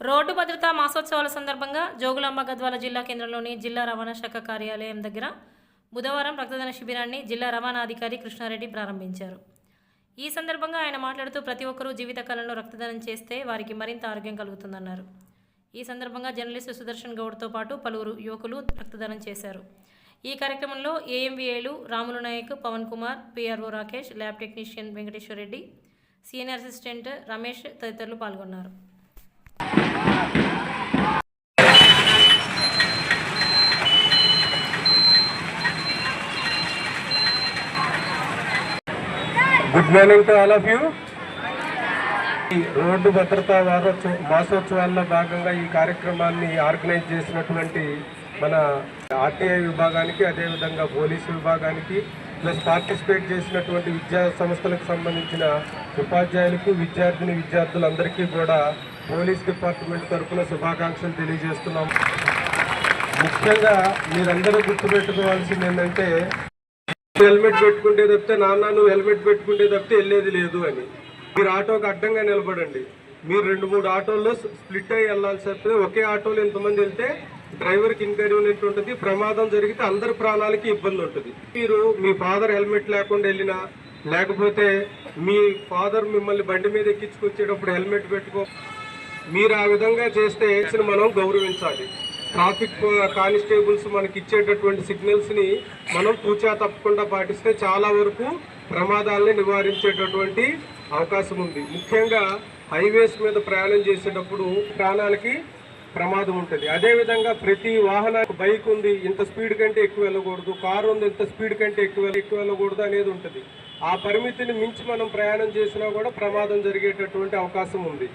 Road భద్రతా మాసోత్సవాల సందర్భంగా జోగులాంబ గద్వాల జిల్లా కేంద్రంలోని జిల్లా రవాణా శాఖ కార్యాలయం దగ్గర బుధవారం రక్తదాన శిబిరాన్ని జిల్లా రవాణా అధికారి కృష్ణారెడ్డి ప్రారంభించారు. ఈ సందర్భంగా ఆయన మాట్లాడుతూ ప్రతి ఒక్కరూ జీవితకాలంలో రక్తదానం చేస్తే వారికి మరింత ఆరోగ్యం కలుగుతుందన్నారు. ఈ సందర్భంగా జర్నలిస్టు సుదర్శన్ గౌడ్తో పాటు పలువురు యువకులు రక్తదానం చేశారు. ఈ కార్యక్రమంలో ఏఎంవీఏలు Ramulu Nayak Pavan Kumar PRO Rakesh lab technician Venkateswara Reddy senior assistant Ramesh తదితరులు పాల్గొన్నారు. Good morning to all of you ఈ రోడ్డు భద్రతా వారోత్సవ మాసోత్సవాల్లో భాగంగా ఈ కార్యక్రమాన్ని ఆర్గనైజ్ చేసినటువంటి మన ఆర్టీఐ విభాగానికి అదేవిధంగా పోలీసు విభాగానికి ప్లస్ పార్టిసిపేట్ చేసినటువంటి విద్యా సంస్థలకు సంబంధించిన ఉపాధ్యాయులకు విద్యార్థిని విద్యార్థులందరికీ కూడా పోలీస్ డిపార్ట్మెంట్ తరఫున శుభాకాంక్షలు తెలియజేస్తున్నాం. ముఖ్యంగా మీరందరూ గుర్తుపెట్టుకోవాల్సింది ఏంటంటే హెల్మెట్ పెట్టుకుంటే తప్పితే నాన్న నువ్వు హెల్మెట్ పెట్టుకుంటే తప్పితే వెళ్ళేది లేదు అని. మీరు ఆటోకి అడ్డంగా నిలబడండి. మీరు రెండు మూడు ఆటోల్లో స్ప్లిట్ అయ్యి వెళ్ళాల్సి వస్తే ఒకే ఆటోలో ఎంతమంది వెళ్తే డ్రైవర్కి ఇన్కన్వీనియంట్ ఉంటుంది ప్రమాదం జరిగితే అందరి ప్రాణాలకి ఇబ్బంది ఉంటుంది. మీరు మీ ఫాదర్ హెల్మెట్ లేకుండా వెళ్ళినా లేకపోతే మీ ఫాదర్ మిమ్మల్ని బండి మీద ఎక్కించుకొచ్చేటప్పుడు హెల్మెట్ పెట్టుకో మీరు ఆ విధంగా చేస్తే మనం గౌరవించాలి. ట్రాఫిక్ కానిస్టేబుల్స్ మనకి ఇచ్చేటటువంటి సిగ్నల్స్ని మనం పూచా తప్పకుండా పాటిస్తే చాలా వరకు ప్రమాదాలని నివారించేటటువంటి అవకాశం ఉంది. ముఖ్యంగా హైవేస్ మీద ప్రయాణం చేసేటప్పుడు ప్రాణాలకి ప్రమాదం ఉంటుంది. అదే విధంగా ప్రతి వాహనానికి బైక్ ఉంది ఇంత స్పీడ్ కంటే ఎక్కువ వెళ్ళకూడదు కారు ఉంది ఇంత స్పీడ్ కంటే ఎక్కువ ఎక్కువ వెళ్ళకూడదు అనేది ఉంటుంది. ఆ పరిమితిని మించి మనం ప్రయాణం చేసినా కూడా ప్రమాదం జరిగేటటువంటి అవకాశం ఉంది.